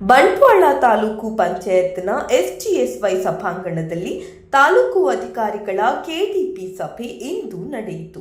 ಬಂಟ್ವಾಳ ತಾಲೂಕು ಪಂಚಾಯತ್ನ ಎಸ್ಟಿಎಸ್ವೈ ಸಭಾಂಗಣದಲ್ಲಿ ತಾಲೂಕು ಅಧಿಕಾರಿಗಳ ಕೆಡಿಪಿ ಸಭೆ ಇಂದು ನಡೆಯಿತು.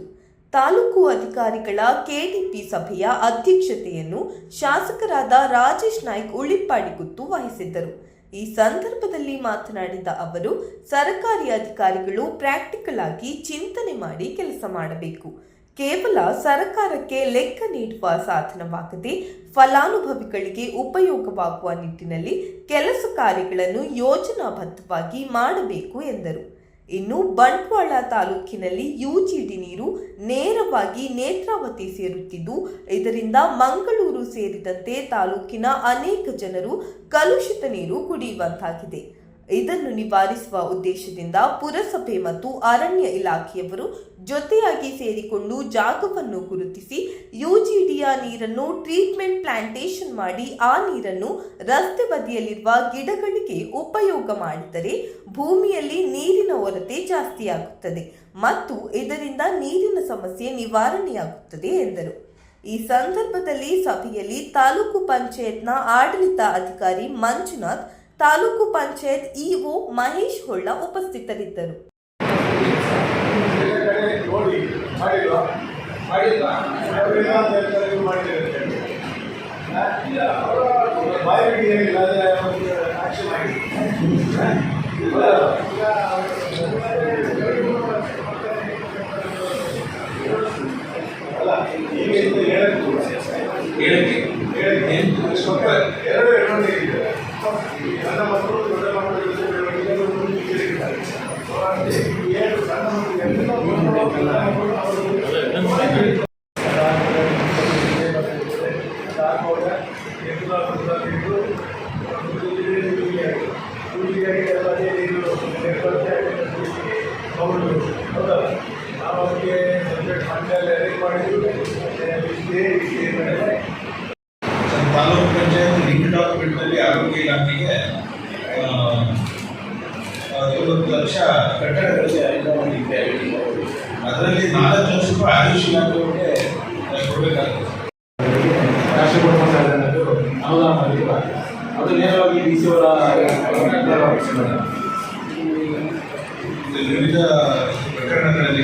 ತಾಲೂಕು ಅಧಿಕಾರಿಗಳ ಕೆಡಿಪಿ ಸಭೆಯ ಅಧ್ಯಕ್ಷತೆಯನ್ನು ಶಾಸಕರಾದ ರಾಜೇಶ್ ನಾಯ್ಕ್ ಉಳಿಪ್ಪಾಡಿಗುತ್ತು ವಹಿಸಿದ್ದರು. ಈ ಸಂದರ್ಭದಲ್ಲಿ ಮಾತನಾಡಿದ ಅವರು, ಸರ್ಕಾರಿ ಅಧಿಕಾರಿಗಳು ಪ್ರಾಕ್ಟಿಕಲ್ ಆಗಿ ಚಿಂತನೆ ಮಾಡಿ ಕೆಲಸ ಮಾಡಬೇಕು. ಕೇವಲ ಸರ್ಕಾರಕ್ಕೆ ಲೆಕ್ಕ ನೀಡುವ ಸಾಧನವಾಗದೆ ಫಲಾನುಭವಿಗಳಿಗೆ ಉಪಯೋಗವಾಗುವ ನಿಟ್ಟಿನಲ್ಲಿ ಕೆಲಸ ಕಾರ್ಯಗಳನ್ನು ಯೋಜನಾಬದ್ಧವಾಗಿ ಮಾಡಬೇಕು ಎಂದರು. ಇನ್ನು ಬಂಟ್ವಾಳ ತಾಲೂಕಿನಲ್ಲಿ ಯುಜಿಡಿ ನೀರು ನೇರವಾಗಿ ನೇತ್ರಾವತಿ ಸೇರುತ್ತಿದ್ದು, ಇದರಿಂದ ಮಂಗಳೂರು ಸೇರಿದಂತೆ ತಾಲೂಕಿನ ಅನೇಕ ಜನರು ಕಲುಷಿತ ನೀರು ಕುಡಿಯುವಂತಾಗಿದೆ. ಇದನ್ನು ನಿವಾರಿಸುವ ಉದ್ದೇಶದಿಂದ ಪುರಸಭೆ ಮತ್ತು ಅರಣ್ಯ ಇಲಾಖೆಯವರು ಜೊತೆಯಾಗಿ ಸೇರಿಕೊಂಡು ಜಾಗವನ್ನು ಗುರುತಿಸಿ ಯುಜಿಡಿಯ ನೀರನ್ನು ಟ್ರೀಟ್ಮೆಂಟ್ ಪ್ಲಾಂಟೇಶನ್ ಮಾಡಿ ಆ ನೀರನ್ನು ರಸ್ತೆ ಬದಿಯಲ್ಲಿರುವ ಗಿಡಗಳಿಗೆ ಉಪಯೋಗ ಮಾಡಿದರೆ ಭೂಮಿಯಲ್ಲಿ ನೀರಿನ ಹೊರತೆ ಜಾಸ್ತಿಯಾಗುತ್ತದೆ ಮತ್ತು ಇದರಿಂದ ನೀರಿನ ಸಮಸ್ಯೆ ನಿವಾರಣೆಯಾಗುತ್ತದೆ ಎಂದರು. ಈ ಸಂದರ್ಭದಲ್ಲಿ ಸಭೆಯಲ್ಲಿ ತಾಲೂಕು ಪಂಚಾಯತ್ನ ಆಡಳಿತ ಅಧಿಕಾರಿ ಮಂಜುನಾಥ್ ತಾಲೂಕು ಪಂಚಾಯತ್ ಇಒ ಮಹೇಶ್ ಹೊಳ್ಳ ಉಪಸ್ಥಿತರಿದ್ದರು. ಎರಡು. ಎರಡು. ಸಣ್ಣ ಮಕ್ಕಳು ದೊಡ್ಡ ಮಕ್ಕಳ ಇರಿದ್ದಾರೆ. ಏನು ಸಣ್ಣ ಮಕ್ಕಳಿಗೆ ಮಾಡಿದ್ವಿ ತಾಲೂಕು ಪಂಚಾಯತ್ ಲಿಂಕ್ ಡಾಕ್ಯುಮೆಂಟ್ನಲ್ಲಿ ಆರೋಗ್ಯ ಇಲಾಖೆಗೆ ಐವತ್ತು ಲಕ್ಷ ಕಟ್ಟಡಗಳಿಗೆ ಮಾಡಿದ್ದೇವೆ ಅದರಲ್ಲಿ ನಾಲ್ಕು ಲಕ್ಷ ರೂಪಾಯಿ ಆಯುಷ್ ಇಲಾಖೆಯವರಿಗೆ ಕೊಡಬೇಕಾಗುತ್ತೆ ರಾಷ್ಟ್ರೀಯ ಅನ್ನೋದು ಅನುದಾನ ಅದು ನೇರವಾಗಿ ಡಿ ಸಿ ಅವರ ವಿವಿಧ ಪ್ರಕರಣಗಳಲ್ಲಿ